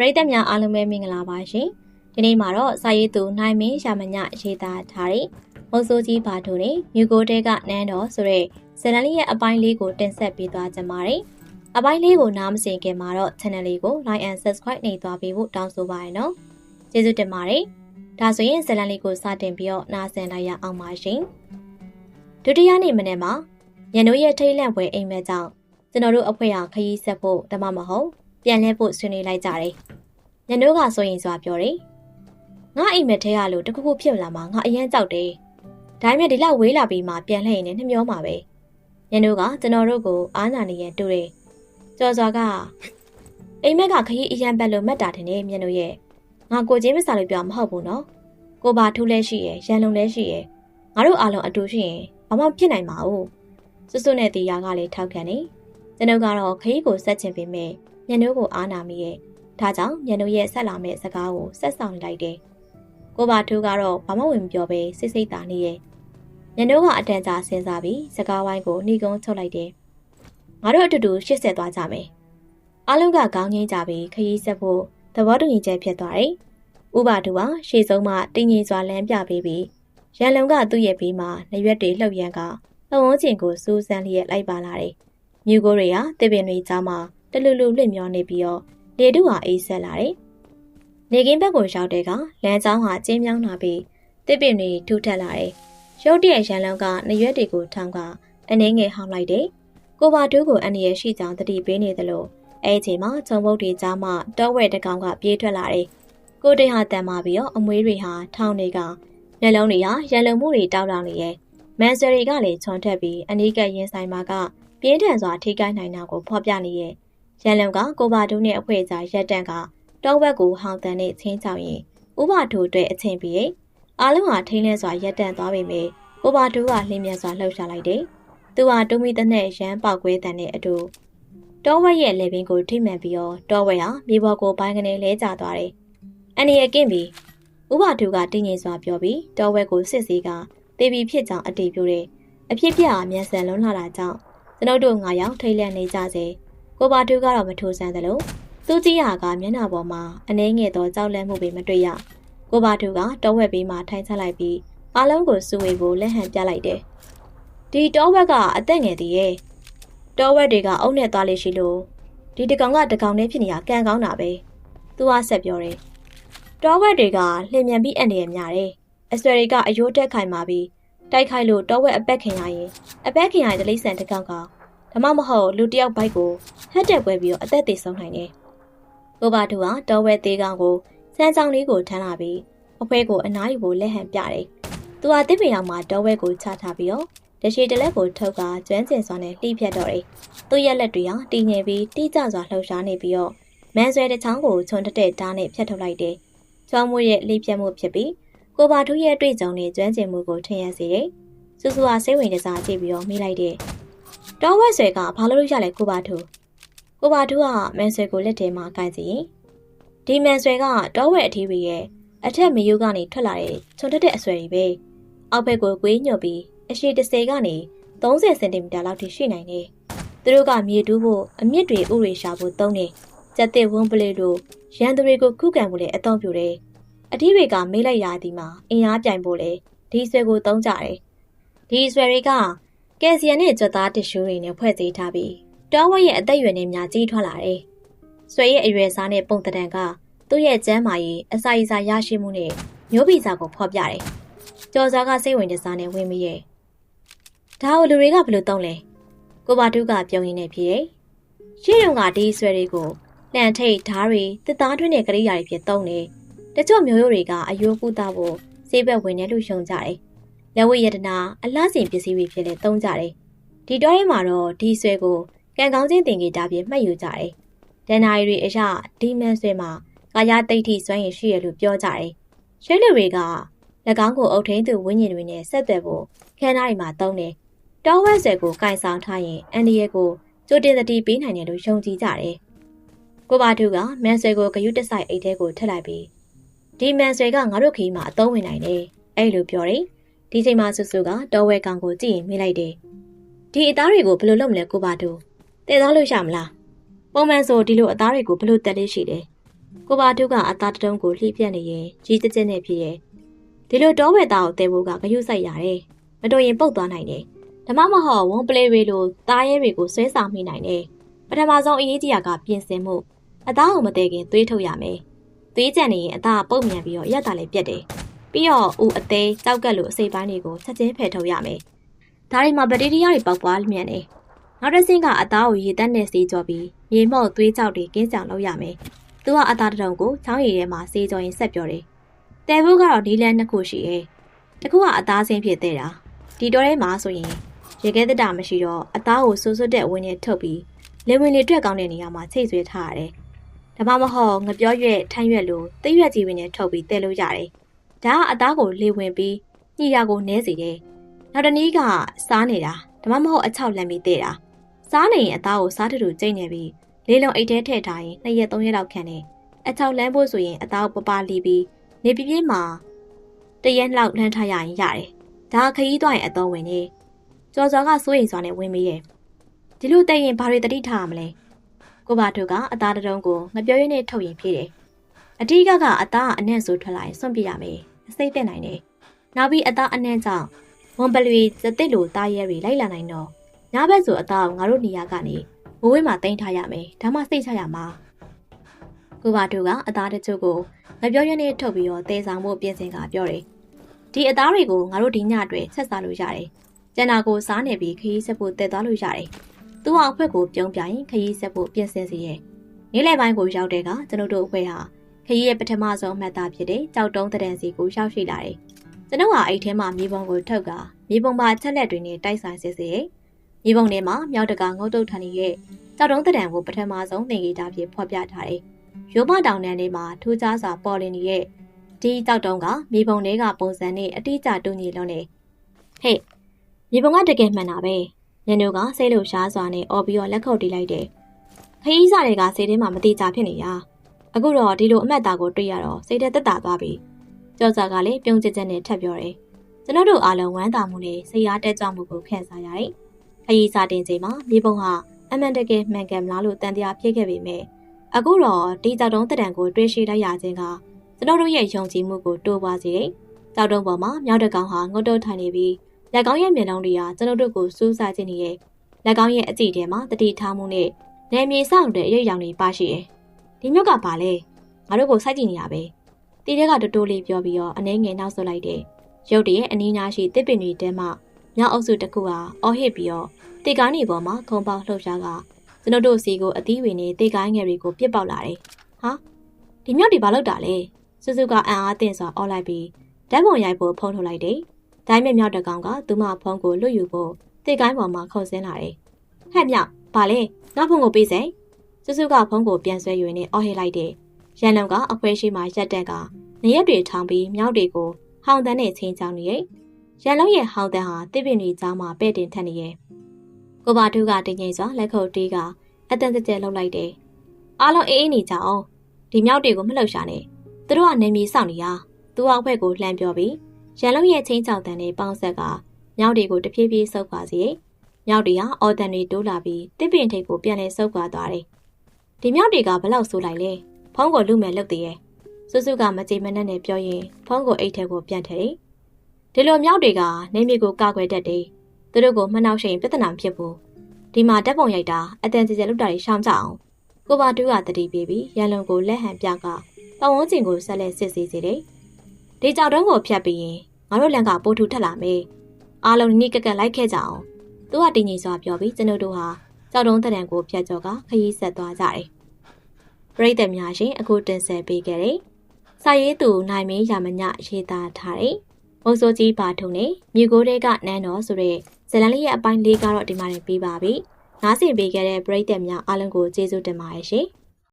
ပရိသတ်များအားလုံးပဲမင်္ဂလာပါရှင်ဒီနေ့မှာတော့စာရေးသူနိုင်မင်းရှာမညရေးသားထားတဲ့မုတ်ဆိုးကြီးဘာတို့နဲ့မြူကိုတဲကနန်းတော်ဆိုတဲ့ဇာတ်လမ်းလေးရဲ့အပိုင်းလေးကိုတင်ဆက်ပေးသွားကြပါမယ်အပိုင်းလေးကိုနားမစင်ခင်မှာတော့ channel လေးကို like and subscribe နှိပ်သွားပေးဖို့တောင်းဆိုပါရနော်ကျေးဇူးတင်ပါတယ်ဒါဆိုရင်ဇာတ်လမ်းလေးကိုစတင်ပြီးတော့နားဆင်လိုက်ရအောင်ပါရှင်ဒုတိယနေ့မနေ့မှာညနိုးရဲ့ထိတ်လန့်ပွဲအိမ်မက်ကြောင့်ကျွန်တော်တို့အဖွဲ့ဟာခရီးဆက်ဖို့တမမဟုတ်ပြန်လဲဖို့ဆွေးနွေးလိုက်ကြတယ် ညနိုးကဆိုရင်စွာပြောတယ်ငါအိမ်မက်ထဲရလို့တခုခုဖြစ်လာမှာငါအရင်ကြောက်တယ်ဒါပေမဲ့ဒီလောက်ဝေးလာပြီးမှပြန်လှည့်ရင်လည်းနှမျောမှာပဲညနိုးကကျွန်တော်တို့ကိုအားနာနေရန်တူတယ်ကျော်စွာကအိမ်မက်ကခရီးအရန်ပတ်လို့မှတ်တာတင်နေမျက်နှာရဲ့ငါကိုချင်းမစားလို့ပြောမဟုတ်ဘူးနော်ကိုပါထူးလဲရှိရယ်ရန်လုံလဲရှိရယ်ငါတို့အားလုံးအတူရှိရင်ဘာမှဖြစ်နိုင်မှာ ਉਹ စွစွနဲ့တီယာကလည်းထောက်ခံနေကျွန်ုပ်ကတော့ခရီးကိုဆက်ချင်ပေမဲ့ညနိုးကိုအားနာမိရဲ့ ဒါကြောင့်ညနိုးရဲ့ဆက်လာမဲ့စကားကိုဆက်ဆောင်လိုက်တယ်ကိုပါထူးကတော့ဘာမှဝင်မပြောဘဲစိတ်စိတ်သာနေရဲ့ညနိုးကအတန်ကြာစဉ်းစားပြီးစကားဝိုင်းကိုနှီးကုန်းချုပ်လိုက်တယ်ငါတို့အတူတူရှစ်ဆက်သွားကြမယ်အားလုံးကခေါင်းငိမ့်ကြပြီးခရီးဆက်ဖို့သဘောတူညီချက်ဖြစ်သွားတယ်ဥပါတူကရှေ့ဆုံးမှတင်းငင်စွာလမ်းပြပေးပြီးရန်လုံကသူ့ရဲ့ဘေးမှာနရွက်တွေလှုပ်ရန်ကပတ်ဝန်းကျင်ကိုစူးစမ်းလျက်လိုက်ပါလာတယ်။မြူကိုတွေဟာတစ်ပင်တွေကြားမှာတလူလူလွင့်မျောနေပြီးတော့ လေတုဟာအေးဆက်လာတယ်။နေကင်းဘက်ကိုရောက်တဲ့ကလမ်းကြောင်းဟာကျင်းမြောင်းလာပြီးတစ်ပင်တွေထူထပ်လာတယ်။ရုတ်တရက်ရန်လုံကနရွက်တွေကိုထောင်းကအနှင်းငယ်ဟောင်းလိုက်တယ်။ကိုပါတူးကိုအန်ရရှိကြောင်တတိပေးနေသလိုအဲအချိန်မှာခြုံပုတ်တွေကြားမှာတောဝဲတကောင်ကပြေးထွက်လာတယ်။ကိုတိတ်ဟာတန်မာပြီးတော့အမွေးတွေဟာထောင်းနေကမျက်လုံးတွေဟာရန်လုံမှုတွေတောက်တောင်နေရဲ့မန်ဆယ်ရီကလည်းချွန်ထက်ပြီးအနီးကပ်ရင်ဆိုင်မှာကပြင်းထန်စွာထိခိုက်နိုင်တာကိုဖော်ပြနေရဲ့ ရန်လုံကကိုပါတို့နဲ့အဖွဲကြားရက်တန့်ကတောဘက်ကိုဟောင်တန်နဲ့ချင်းချောင်ရင်ဥပထိုအတွက်အချင်းပြီးရဲ့အားလုံးဟာထိန်းလဲစွာရက်တန့်သွားပေမဲ့ကိုပါတို့ကလင်းမြန်စွာလှုပ်ရှားလိုက်တယ်။သူဟာတူမီတဲ့နဲ့ရန်ပေါက်ကွဲတန်တဲ့အတူတောဝက်ရဲ့လေပင်ကိုထိမှန်ပြီးတော့တောဝက်ဟာမြေပေါ်ကိုပိုင်းကနေလဲကျသွားတယ်။အန်ဒီရဲ့ကင့်ပြီးဥပထိုကတင်းငင်စွာပြောပြီးတောဝက်ကိုစစ်စီကတေဘီဖြစ်ကြောင်းအတည်ပြုတဲ့အဖြစ်ပြအမြန်ဆန်လွန်းလာတာကြောင့်ကျွန်ုပ်တို့ငါရောက်ထိတ်လန့်နေကြစေ ကိုပါတူကတော့မထိုးဆန်းသလိုသူကြီးဟာကမျက်နှာပေါ်မှာအနှဲငယ်သောကြောက်လန့်မှုတွေမတွေ့ရကိုပါတူကတောဝက်ဘေးမှာထိုင်ချလိုက်ပြီးအားလုံးကိုစုဝေဖို့လက်ဟန်ပြလိုက်တယ်ဒီတောဝက်ကအသက်ငယ်သေးရဲ့တောဝက်တွေကအုံနဲ့သွားလေရှိလို့ဒီတကောင်ကတကောင်နဲ့ဖြစ်နေတာကံကောင်းတာပဲသူကဆက်ပြောတယ်တောဝက်တွေကလျင်မြန်ပြီးအန်ရများတယ်အဆွဲတွေကအယိုးတက်ခိုင်မာပြီးတိုက်ခိုက်လို့တောဝက်အပက်ခင်ရရင်အပက်ခင်ရတဲ့လိမ့်ဆန်တစ်ကောင်ကဓ မ္မမဟုတ်လူတယောက်ဘိုက်ကိုဟက်တက်ပွဲပြီးတော့အသက်သေးဆုံးနိုင်တယ်။ကိုပါတူကတောဝက်သေးကောင်ကိုစမ်းချောင်းလေးကိုထမ်းလာပြီးအဖွဲကိုအနားယူဖို့လက်ဟန်ပြတယ်။သူဟာတစ်ပင်အောင်မှာတောဝက်ကိုချထားပြီးတော့တရှိတလက်ကိုထုတ်ကကျွမ်းကျင်စွာနဲ့လှိဖြတ်တော့တယ်။သူ့ရဲ့လက်တွေဟာတည်ငြိမ်ပြီးတိကျစွာလှုပ်ရှားနေပြီးတော့မန်ဆွဲတစ်ချောင်းကိုခြုံတက်တဲ့ဓာတ်နဲ့ဖြတ်ထုတ်လိုက်တယ်။ချောင်းမွေးရဲ့လှိဖြတ်မှုဖြစ်ပြီးကိုပါထူးရဲ့အတွေ့အကြုံနဲ့ကျွမ်းကျင်မှုကိုထင်ရစေတယ်။စူးစူကစိတ်ဝင်စားကြည့်ပြီးတော့မိလိုက်တယ်။ တောဝက်ဆွဲကဘာလို့လို့ရလဲကိုပါထူး။ကိုပါထူးကမန်ဆွဲကိုလက်ထဲမှာကိုင်စီရင်ဒီမန်ဆွဲကတောဝက်အထီးတွေရဲ့အထက်မယိုးကနေထွက်လာတဲ့ခြုံတက်တဲ့အဆွဲတွေပဲ။အောက်ဘက်ကိုကွေးညွတ်ပြီးအရှိ30ကနေ30စင်တီမီတာလောက်ထိရှိနိုင်တယ်။သူတို့ကမြေတူးဖို့အမြင့်တွေဥတွေရှာဖို့သုံးတယ်။ကြက်တဲ့ဝန်းပလေးတို့ရန်သူတွေကိုခုခံဖို့လည်းအသုံးပြုတယ်။အထီးတွေကမေးလိုက်ရသည်မှာအင်အားပြိုင်ဖို့လေဒီဆွဲကိုသုံးကြတယ်။ဒီဆွဲတွေက ကယ်ဆီယမ်နဲ့ကြွက်သားတ िश ူးတွေနဲ့ဖွဲ့စည်းထားပြီးတောဝက်ရဲ့အသက်အရွယ်နဲ့များကြီးထွားလာတယ်။ဆွဲရဲ့အရွယ်စားနဲ့ပုံတံကသူ့ရဲ့ကျန်းမာရေးအစာရစာရရှိမှုနဲ့မျိုးဗီဇကိုဖော်ပြတယ်။ကြော်စားကစိတ်ဝင်စားနဲ့ဝင်မိရဲ့။ဒါကိုလူတွေကဘယ်လိုသုံးလဲ။ကိုပါတုကပြုံးရင်းနဲ့ဖြစ်ရဲ့။ရှေ့တုန်းကဒီဆွဲတွေကိုလန်ထိတ်ဓားတွေတစ်သားတွင်းနဲ့ကလေးရာတွေဖြစ်သုံးတယ်။တချို့မျိုးရိုးတွေကအယိုးကုသဖို့ဆေးဘက်ဝင်တယ်လို့ရှုံကြတယ်။ လက်ဝဲယတနာအလှစဉ်ပစ္စည်းတွေဖြစ်လဲသုံးကြတယ်။ဒီတော့ရဲမှာတော့ဒီဆွဲကိုကံကောင်းခြင်းတင်ကြီးတာပြမှတ်ယူကြတယ်။ဒန်နာရီတွေအရဒီမန်ဆွဲမှာကာယတိတ်ထိစွမ်းရည်ရှိရလို့ပြောကြတယ်။ရွှေလူတွေက၎င်းကိုအုပ်ထိန်သူဝိညာဉ်တွေနဲ့ဆက်သွယ်ဖို့ခန်းသားတွေမှာသုံးတယ်။တောဝက်ဆွဲကိုကင်ဆောင်ထားရင်အန်ဒီရဲ့ကိုကြိုတင်သတိပေးနိုင်တယ်လို့ယုံကြည်ကြတယ်။ကိုပါတူကမန်ဆွဲကိုဂယုတဆိုင်အိတ်ထဲကိုထည့်လိုက်ပြီးဒီမန်ဆွဲကငါတို့ခီးမှာအသုံးဝင်နိုင်တယ်အဲ့လိုပြောတယ် ဒီချိန်မှာဆူဆူကတောဝဲကောင်ကိုကြည့်ရင်မိလိုက်တယ်ဒီအသားတွေကိုဘယ်လိုလုပ်မလဲကိုပါတူတည်သားလို့ရမလားပုံမှန်ဆိုဒီလိုအသားတွေကိုဘယ်လိုတက်လေးရှိတယ်ကိုပါတုကအသားတုံးကိုလှိပြက်နေရင်ကြီးကြက်ကြက်နဲ့ဖြစ်ရဲ့ဒီလိုတောဝဲသားကိုတဲဖို့ကဂယုစိုက်ရတယ်မတော်ရင်ပုတ်သွားနိုင်တယ်ဓမ္မမဟုတ်ဝန်ပလေးတွေလိုသားရဲတွေကိုဆွဲဆောင်မိနိုင်တယ်ပထမဆုံးအရေးကြီးတာကပြင်ဆင်မှုအသားကိုမတည်ခင်သွေးထုတ်ရမယ်သွေးကြံနေရင်အသားပုတ်မြန်ပြီးတော့ရက်တာလည်းပြက်တယ် ပြီးတော့ဦးအသေးကြောက်ကက်လိုအစိပ်ပိုင်းတွေကိုချက်ချင်းဖယ်ထုတ်ရမယ်ဒါတွေမှာဘက်တီးရီးယားတွေပေါက်ပွားမြန်တယ်နောက်တစ်ဆင့်ကအသားကိုရေတက်နဲ့ဆေးကြောပြီးရေမော့သွေးကြောက်တွေကင်းဆောင်လုပ်ရမယ်သူကအသားတုံကိုချောင်းရည်ထဲမှာဆေးကြောရင်ဆက်ပြောတယ်တဲဖို့ကတော့ဒီလန်းနှစ်ခုရှိရဲ့တစ်ခုကအသားစင်းဖြစ်တဲ့တာဒီတော့ထဲမှာဆိုရင်ရေခဲတက်တာမရှိတော့အသားကိုဆွဆွတဲ့ဝင်းနဲ့ထုတ်ပြီးလေဝင်လေထွက်ကောင်းတဲ့နေရာမှာချိတ်ဆွဲထားရတယ်။ဒါမှမဟုတ်ငပြောရွက်ထန်းရွက်လိုတိရွက်ကြီးဝင်းနဲ့ထုတ်ပြီးတဲလို့ရတယ်။ ဒါကအသားကိုလေဝင်ပြီးညှိရကိုနဲစေတယ်။နောက်တစ်နည်းကစားနေတာဒါမှမဟုတ်အချောက်လန့်ပြီးတဲ့တာ။စားနေရင်အသားကိုစားတူတူကျိတ်နေပြီးလေလုံးအိတ်ထဲထည့်ထားရင်နှစ်ရက်သုံးရက်လောက်ခံတယ်။အချောက်လန့်ဖို့ဆိုရင်အသားကိုပပလီပြီးနေပြပြင်းမှာတရက်လောက်လှမ်းထားရရင်ရတယ်။ဒါခရီးသွားရင်အတော်ဝင်နေ။ကြော်စော်ကစိုးရိမ်စွာနဲ့ဝင်မိရဲ့။ဒီလိုတဲ့ရင်ဘာတွေတတိထားရမလဲ။ကိုဘာတို့ကအသားတုံးကိုငပြောရင်းနဲ့ထုတ်ရင်ဖြေးတယ်။ အတိကကအသားအနံ့ဆိုထွက်လာရင်စွန့်ပြရမယ်။အစိတ်တက်နိုင်တယ်။နောက်ပြီးအသားအနံ့ကြောင့်ဝန်ပလွေစတစ်လိုသားရဲတွေလိုက်လာနိုင်တော့ညဘက်ဆိုအသားကိုငါတို့နေရာကနေဘဝေးမှာတင်ထားရမယ်။ဒါမှစိတ်ချရမှာ။ကိုဘာတို့ကအသားတချို့ကိုငပြောရင်းနဲ့ထုတ်ပြီးတော့တဲဆောင်ဖို့ပြင်ဆင်ကပြောတယ်။ဒီအသားတွေကိုငါတို့ဒီညအတွက်ဆက်စားလို့ရတယ်။ကျန်တာကိုစားနေပြီးခရီးဆက်ဖို့တည်သွားလို့ရတယ်။သူ့အောင်အဖွဲ့ကိုပြုံးပြရင်ခရီးဆက်ဖို့ပြင်ဆင်စီရဲ့။နေ့လယ်ပိုင်းကိုရောက်တဲ့ကကျွန်တို့တို့အဖွဲ့ဟာ ခရီးရဲ့ပထမဆုံးမှတ်သားဖြစ်တဲ့ကြောက်တုံးတရံစီကိုရောက်ရှိလာတယ်။ကျွန်တော်ဟာအဲ့ထဲမှာမြေပုံကိုထုတ်ကမြေပုံပါချက်လက်တွေနဲ့တိုက်ဆိုင်စစ်စေ။မြေပုံထဲမှာမြောက်တကငုတ်တုတ်ထန်ရဲ့ကြောက်တုံးတရံကိုပထမဆုံးသင်္ကေတဖြစ်ဖော်ပြထားတယ်။ရိုးမတောင်တန်းလေးမှာထူးခြားစွာပေါ်လင်းနေတဲ့ဒီတောက်တုံးကမြေပုံတွေကပုံစံနဲ့အတိအကျတူညီလုံးနေဟေ့မြေပုံကတကယ်မှန်တာပဲညနေကဆေးလို့ရှားစွာနဲ့အော်ပြီးတော့လက်ခုပ်တီးလိုက်တယ်ခရီးစားတွေကစိတ်ထဲမှာမတိကျဖြစ်နေရ အခုတော့ဒီလိုအမှတ်သားကိုတွေ့ရတော့စိတ်ထဲတက်တာသွားပြီကြောက်စားကလည်းပြုံးကျချက်နဲ့ထပ်ပြောတယ်ကျွန်တော်တို့အားလုံးဝမ်းသာမှုနဲ့စိတ်အားတက်ကြွမှုကိုခံစားရတယ်ခရီးစားတင်ချိန်မှာမြေပုံဟာအမှန်တကယ်မှန်ကန်မလားလို့တန်တရားဖြစ်ခဲ့ပေမဲ့အခုတော့ဒီကြောက်တုံးတံကိုတွေးရှိလိုက်ရခြင်းကကျွန်တော်တို့ရဲ့ယုံကြည်မှုကိုတိုးပွားစေတယ်။ကြောက်တုံးပေါ်မှာမြောက်တကောင်ဟာငုတ်တုတ်ထိုင်နေပြီးလက်ကောင်းရဲ့မျက်လုံးတွေဟာကျွန်တော်တို့ကိုစူးစမ်းခြင်းနဲ့လက်ကောင်းရဲ့အကြည့်ထဲမှာတတိထားမှုနဲ့နေမြေဆောင်တဲ့အရေးအယောင်တွေပါရှိတယ်။ ဒီမြို့ကပါလဲငါတို့ကိုစိုက်ကြည့်နေရပဲ။တီတဲ့ကတိုးတိုးလေးပြောပြီးတော့အနေငယ်နောက်ဆုတ်လိုက်တယ်။ရုတ်တရက်အနီးနားရှိတစ်ပင်တွေတဲမှမြောက်အုပ်စုတစ်ခုဟာအော်ဟစ်ပြီးတော့တေကားနေပေါ်မှာခုံပေါက်လှုပ်ရှားကကျွန်တော်တို့စီကိုအသီးဝင်နဲ့တေကိုင်းငယ်တွေကိုပြစ်ပေါက်လာတယ်။ဟာဒီမြောက်တွေဘာလုပ်တာလဲ။စုစုကအံ့အားသင့်စွာအော်လိုက်ပြီးဓာတ်ပုံရိုက်ဖို့ဖုန်းထုတ်လိုက်တယ်။ဒိုင်းမဲ့မြောက်တကောင်ကသူမဖုန်းကိုလွတ်ယူဖို့တေကိုင်းပေါ်မှာခုန်ဆင်းလာတယ်။ဟဲ့မြောက်ဘာလဲငါဖုန်းကိုပေးစေ။ စုစုကဖုန်းကိုပြန်ဆွဲယူနေအော်ဟစ်လိုက်တယ်။ရန်လုံကအဖွဲရှိမှရက်တက်ကနေရက်တွေထောင်ပြီးမြောက်တွေကိုဟောင်းတန်းနဲ့ချင်းချောင်းနေရဲ့။ရန်လုံးရဲ့ဟောင်းတန်းဟာတစ်ပင်တွေကြားမှာပဲ့တင်ထက်နေရဲ့။ကိုပါထုကတင်ငိမ့်စွာလက်ခုပ်တီးကအတန်တကျလှုပ်လိုက်တယ်။အားလုံးအေးအေးနေကြအောင်ဒီမြောက်တွေကိုမလှုပ်ရှားနဲ့။သူတို့ကနေမြေစောင့်နေရ။သူ့အောက်ဘက်ကိုလှမ်းပြောပြီးရန်လုံးရဲ့ချင်းချောင်းတန်နဲ့ပေါင်းဆက်ကမြောက်တွေကိုတဖြည်းဖြည်းဆုပ်ခွာစီ။မြောက်တွေဟာအော်တန်တွေတိုးလာပြီးတစ်ပင်ထိပ်ကိုပြန်လဲဆုပ်ခွာသွားတယ်။ ဒီမြောက်တွေကဘလောက်ဆိုးလိုက်လဲ။ဖုံးကိုလူမဲ့လုပ်သေးရဲ့။စုစုကမကြိမ်မနဲ့နဲ့ပြောရင်ဖုံးကိုအိတ်ထဲကိုပြန်ထည့်တယ်။ဒီလိုမြောက်တွေကနေမြေကိုကာကွယ်တတ်တယ်။သူတို့ကိုမနှောက်ရှိရင်ပြဿနာဖြစ်ဘူး။ဒီမှာဓာတ်ပုံရိုက်တာအတန်ကြကြလောက်တာရှောင်ကြအောင်။ကိုပါတူးကတတိပေးပြီးရန်လုံကိုလက်ဟန်ပြကပတ်ဝန်းကျင်ကိုဆက်လက်စစ်ဆေးစေတယ်။ဒီကြောက်တုံးကိုဖျက်ပြီးရင်ငါတို့လန်ကပိုးထူထက်လာမယ်။အားလုံးနိကကက်လိုက်ခဲ့ကြအောင်။သူကတင်းကြီးစွာပြောပြီးကျွန်တို့တို့ဟာ ကြောက်တုံးတရံကိုဖျက်ကြောကခရီးဆက်သွားကြတယ်။ပရိသတ်များရှင်အခုတင်ဆက်ပေးခဲ့တယ်။စာရေးသူနိုင်မင်းရမညရေးသားထားတယ်။မုံစိုးကြီးပါထုံနဲ့မြေကိုးတဲကနန်းတော်ဆိုတဲ့ဇလန်လေးရဲ့အပိုင်းလေးကတော့ဒီမှာနေပြီးပါပြီ။နားဆင်ပေးခဲ့တဲ့ပရိသတ်များအားလုံးကိုကျေးဇူးတင်ပါတယ်ရှင်။